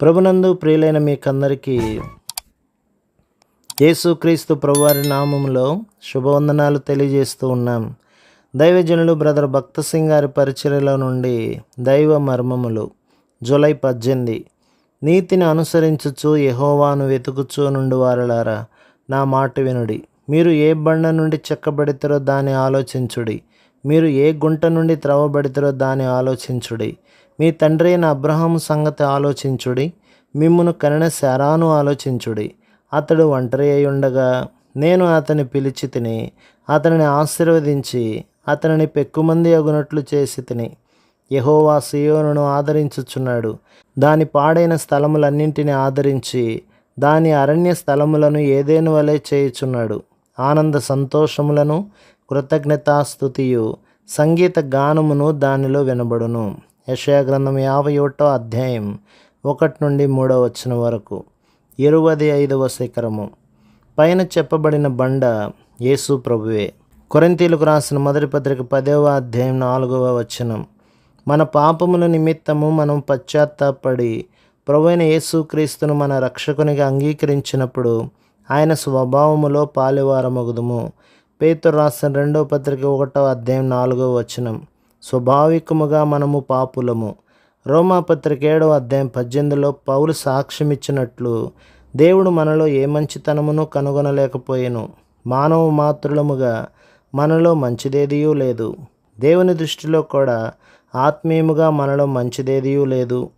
ప్రభునందు ప్రియులైన మీకందరికీ యేసుక్రీస్తు ప్రభువారి నామములో శుభవందనాలు తెలియజేస్తూ ఉన్నాం. దైవజనులు బ్రదర్ భక్త సింగ్ గారి పరిచర్యలో నుండి దైవ మర్మములు జూలై పద్దెనిమిది నీతిని అనుసరించుచు యహోవాను వెతుకుచూ నుండి వారలారా నా మాట వినుడి. మీరు ఏ బండ నుండి చెక్కబడితారో దాన్ని ఆలోచించుడి. మీరు ఏ గుంట నుండి త్రవబడితారో దాన్ని ఆలోచించుడి. మీ తండ్రి అయిన అబ్రహాము సంగతి ఆలోచించుడి. మిమ్మును కనిన శారాను ఆలోచించుడి. అతడు ఒంటరి అయి ఉండగా నేను అతని పిలిచి తిని అతనిని ఆశీర్వదించి అతనిని పెక్కుమంది అగునట్లు చేసి తిని యహోవా సియోను ఆదరించుచున్నాడు. దాని పాడైన స్థలములన్నింటినీ ఆదరించి దాని అరణ్య స్థలములను ఏదేను వలె చేయుచున్నాడు. ఆనంద సంతోషములను కృతజ్ఞతాస్థుతియు సంగీత గానమును దానిలో వినబడును. యశయాగ్రంథం యాభై ఒకటో అధ్యాయం ఒకటి నుండి మూడో వచ్చిన వరకు. ఇరవై ఐదవ శిఖరము. పైన చెప్పబడిన బండ యేసు ప్రభువే. కొరంతీలకు రాసిన మొదటి పత్రిక పదవ అధ్యాయం నాలుగవ వచనం. మన పాపముల నిమిత్తము మనం పశ్చాత్తాపడి ప్రభువైన యేసుక్రీస్తును మన రక్షకునిగా అంగీకరించినప్పుడు ఆయన స్వభావములో పాలివారమగుదుము. పేతురు రాసిన రెండవ పత్రిక ఒకటో అధ్యాయం నాలుగవ వచనం. స్వాభావికముగా మనము పాపులము. రోమా పత్రిక ఏడవ అధ్యాయం పద్దెనిమిదిలో పౌలు సాక్ష్యం ఇచ్చినట్లు దేవుడు మనలో ఏ మంచితనమును కనుగొనలేకపోయాను. మానవ మాతృలముగా మనలో మంచిదేదియూ లేదు. దేవుని దృష్టిలో కూడా ఆత్మీయముగా మనలో మంచిదేదియూ లేదు.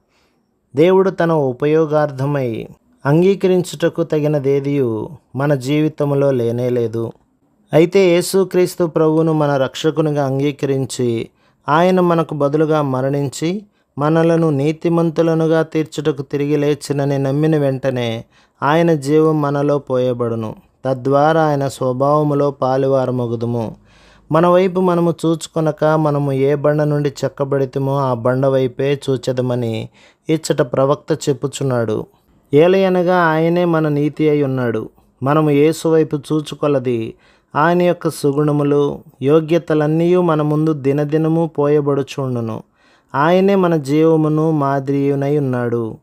దేవుడు తన ఉపయోగార్థమై అంగీకరించుటకు తగినదేదియు మన జీవితంలో లేనేలేదు అయితే యేసుక్రీస్తు ప్రభువును మన రక్షకునిగా అంగీకరించి ఆయన మనకు బదులుగా మరణించి మనలను నీతిమంతులనుగా తీర్చుటకు తిరిగి లేచినని నమ్మిన వెంటనే ఆయన జీవం మనలో పోయబడును. తద్వారా ఆయన స్వభావములో పాలివారమగుదుము. మన వైపు మనము చూచుకొనక మనము ఏ బండ నుండి చెక్కబడితమో ఆ బండ వైపే చూచెదమని ఇచ్చట ప్రవక్త చెప్పుచున్నాడు. ఏలయనగా ఆయనే మన నీతి అయి ఉన్నాడు. మనము ఏసు వైపు చూచుకొలది ఆయన యొక్క సుగుణములు యోగ్యతలన్నీ మన ముందు దినదినము పోయబడుచుండును. ఆయనే మన జీవమును మాదిరియునై ఉన్నాడు.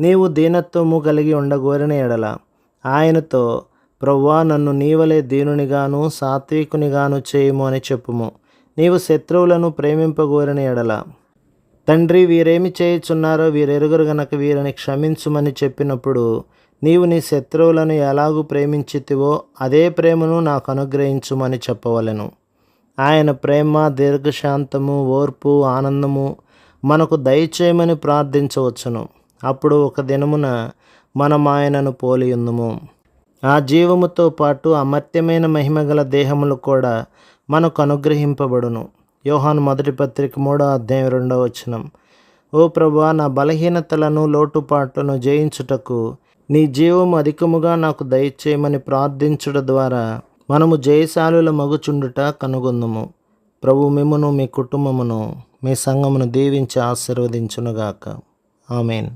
నీవు దీనత్వము కలిగి ఉండగోరిన ఎడల ఆయనతో ప్రవ్వా నన్ను నీవలే దీనునిగాను సాత్వికునిగాను చేయుము అని చెప్పుము. నీవు శత్రువులను ప్రేమింపగోరిన ఎడల తండ్రి వీరేమి చేయుచున్నారో వీరెరుగురు గనక వీరిని క్షమించుమని చెప్పినప్పుడు నీవు నీ శత్రువులను ఎలాగూ ప్రేమించితివో అదే ప్రేమను నాకు అనుగ్రహించుమని చెప్పవలెను. ఆయన ప్రేమ దీర్ఘశాంతము ఓర్పు ఆనందము మనకు దయచేయమని ప్రార్థించవచ్చును. అప్పుడు ఒక దినమున మనం ఆయనను పోలియుందుము. ఆ జీవముతో పాటు అమర్త్యమైన మహిమగల దేహములు కూడా మనకు అనుగ్రహింపబడును. యోహాను మొదటి పత్రిక మూడో అధ్యాయం రెండో వచనం. ఓ ప్రభా నా బలహీనతలను లోటుపాట్లను జయించుటకు నీ జీవం అధికముగా నాకు దయచేయమని ప్రార్థించుట ద్వారా మనము జయశాలుల మగుచుండుట కనుగొందుము. ప్రభు మిమ్మను మీ కుటుంబమును మీ సంఘమును దీవించి ఆశీర్వదించునుగాక. ఆమెన్.